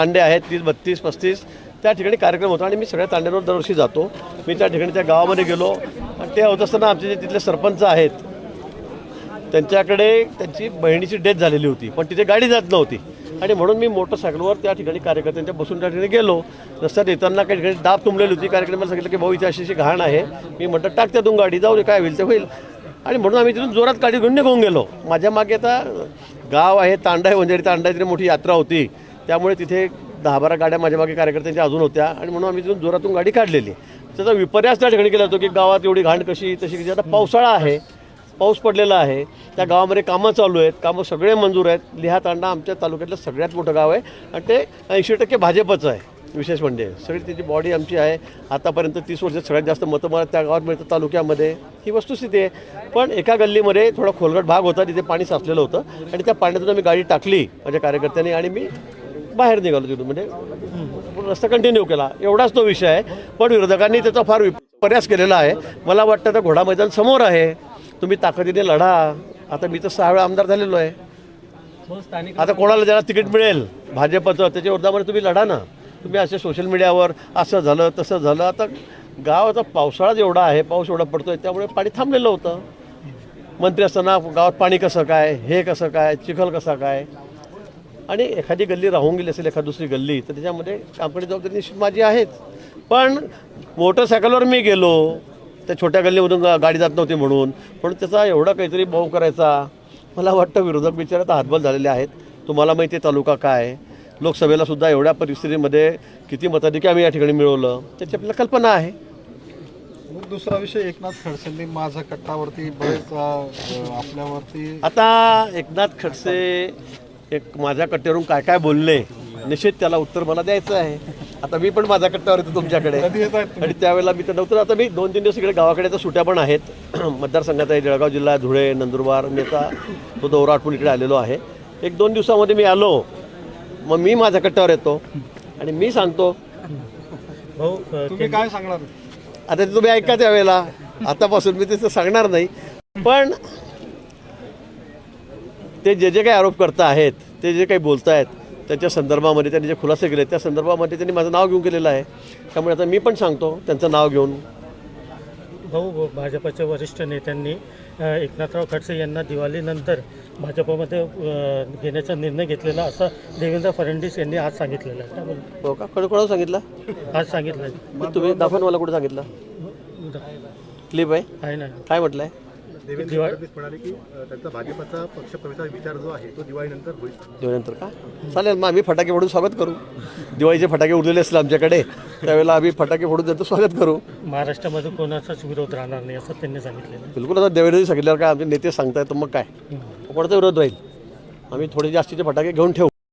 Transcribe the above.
तांडे आहेत तीस बत्तीस पस्तीस त्या ठिकाणी कार्यक्रम होता आणि मी सगळ्या तांड्यांवर दरवर्षी जातो. मी त्या ठिकाणी त्या गावामध्ये गेलो आणि ते होत असताना आमचे जे तिथले सरपंच आहेत त्यांच्याकडे त्यांची बहिणीची डेथ झालेली होती पण तिथे गाडी जात नव्हती. आणि म्हणून मी मोटरसायकलवर त्या ठिकाणी कार्यकर्त्यांच्या बसून त्या ठिकाणी गेलो. रस्त्यात येताना काही ठिकाणी दाब तुंबलेली होती. कार्यक्रमाला सांगितलं की भाऊ इथे अशी अशी घाण आहे. मी म्हटलं टाक त्यातून गाडी जाऊ दे काय होईल ते होईल. आणि म्हणून आम्ही तिथून जोरात गाडी घेऊन निघून गेलो. माझ्या मागे आता गाव आहे तांडा आहे वंजारी तांडा तिथे मोठी यात्रा होती. त्यामुळे तिथे दहा बारा गाड्या माझ्या मागे कार्यकर्त्यांच्या अजून होत्या आणि म्हणून आम्ही तिथून जोरातून गाडी काढलेली. त्याचा विपर्यास त्या ठिकाणी केला होतो की गावात एवढी घाण कशी तशी कशी. आता पावसाळा आहे पाऊस पडलेला आहे. त्या गावामध्ये कामं चालू आहेत कामं सगळे मंजूर आहेत. लिहा तांडा आमच्या तालुक्यातलं सगळ्यात मोठं गाव आहे आणि ते ऐंशी टक्के भाजपचं आहे विशेष म्हणजे. सगळी त्याची बॉडी आमची आहे. आतापर्यंत तीस वर्षात सगळ्यात जास्त मतं मला त्या गावात मिळतं तालुक्यामध्ये. ही वस्तुस्थिती आहे. पण एका गल्लीमध्ये थोडा खोलगट भाग होता तिथे पाणी साचलेलं होतं. आणि त्या पाण्यातून आम्ही गाडी टाकली माझ्या कार्यकर्त्यांनी आणि मी बाहेर निघालो तिथून म्हणजे रस्ता कंटिन्यू केला. एवढाच तो विषय आहे. पण विरोधकांनी त्याचा फार प्रयास केलेला आहे. मला वाटतं आता घोडा मैदान समोर आहे. तुम्ही ताकदीने लढा. आता मी तर सहा वेळा आमदार झालेलो आहे. आता कोणाला ज्याला तिकीट मिळेल? भाजपचं. त्याच्या विरोधामध्ये तुम्ही लढा ना. तुम्ही असे सोशल मीडियावर असं झालं तसं झालं. आता गावाचा पावसाळाच एवढा आहे पाऊस एवढा पडतोय त्यामुळे पाणी थांबलेलं होतं. मंत्री असताना गावात पाणी कसं काय हे कसं काय चिखल कसा काय? आणि एखादी गल्ली राहून गेली असेल एखादी दुसरी गल्ली तर त्याच्यामध्ये कंपनी जबाबदारी निश्चित माझी आहेच. पण मोटरसायकलवर मी गेलो. त्या छोट्या गल्लीमधून गाडी जात नव्हती म्हणून. पण त्याचा एवढा काहीतरी भाव करायचा. मला वाटतं विरोधक बिचारे आता हातबल झालेले आहेत. तुम्हाला माहिती आहे तालुका काय? लोकसभेला सुद्धा एवढ्या परिस्थितीमध्ये किती मताधिक्य आम्ही या ठिकाणी मिळवलं? त्याची आपल्याला कल्पना आहे. मग दुसरा विषय एकनाथ खडसेंनी माझा कट्टावरती बरेच आपल्यावरती आता एकनाथ खडसे एक माझ्या कट्ट्यावरून काय काय बोलले निश्चित त्याला उत्तर मला द्यायचं आहे. आता मी पण माझ्या कट्ट्यावर येतो तुमच्याकडे. आणि त्यावेळेला मी तर नव्हतं आता मी दोन तीन दिवस इकडे गावाकडे तर सुट्या पण आहेत. मतदारसंघात आहे जळगाव जिल्हा धुळे नंदुरबार मी आता तो दौरा आटपून इकडे आलेलो आहे. एक दोन दिवसामध्ये मी आलो मग मी माझ्या कट्ट्यावर येतो. आणि मी सांगतो भाऊ तुम्ही काय सांगणार? आता ते तुम्ही ऐका त्यावेळेला. आतापासून मी तसं सांगणार नाही. पण ते जे जे काही आरोप करता आहेत ते जे काही बोलत आहेत त्याच्या संदर्भामध्ये त्यांनी जे खुलासे केले त्या संदर्भामध्ये त्यांनी माझं नाव घेऊन केलेलं आहे. त्यामुळे आता मी पण सांगतो त्यांचं नाव घेऊन. भाऊ भाजपच्या वरिष्ठ नेत्यांनी एकनाथराव खडसे यांना दिवाळीनंतर भाजपमध्ये घेण्याचा निर्णय घेतलेला असं देवेंद्र फडणवीस यांनी आज सांगितलेलं आहे. त्यामुळे हो का? कोण कोणाला सांगितलं? आज सांगितलं आहे. तुम्ही दाखवा ना मला कुठे सांगितलं. क्लिप आहे? आहे ना. काय म्हटलं आहे देवेंद्र फडणवीस म्हणाले की त्यांचा भाजपचा पक्षप्रवेशाचा विचार जो आहे तो दिवाळीनंतर होईल. दिवाळीनंतर का? चालेल मग आम्ही फटाके फोडून स्वागत करू. दिवाळीचे फटाके उडलेले असतील आमच्याकडे. त्यावेळेला आम्ही फटाके फोडून त्यांचं स्वागत करू. महाराष्ट्रामध्ये कोणाचाच विरोध राहणार नाही असं त्यांनी सांगितलेलं आहे. बिलकुल आता देवेंद्रजी सांगितल्यावर काय आमचे नेते सांगतायत तर मग काय? कोणाचा विरोध राहील आम्ही थोडे जास्तीचे फटाके घेऊन ठेवू.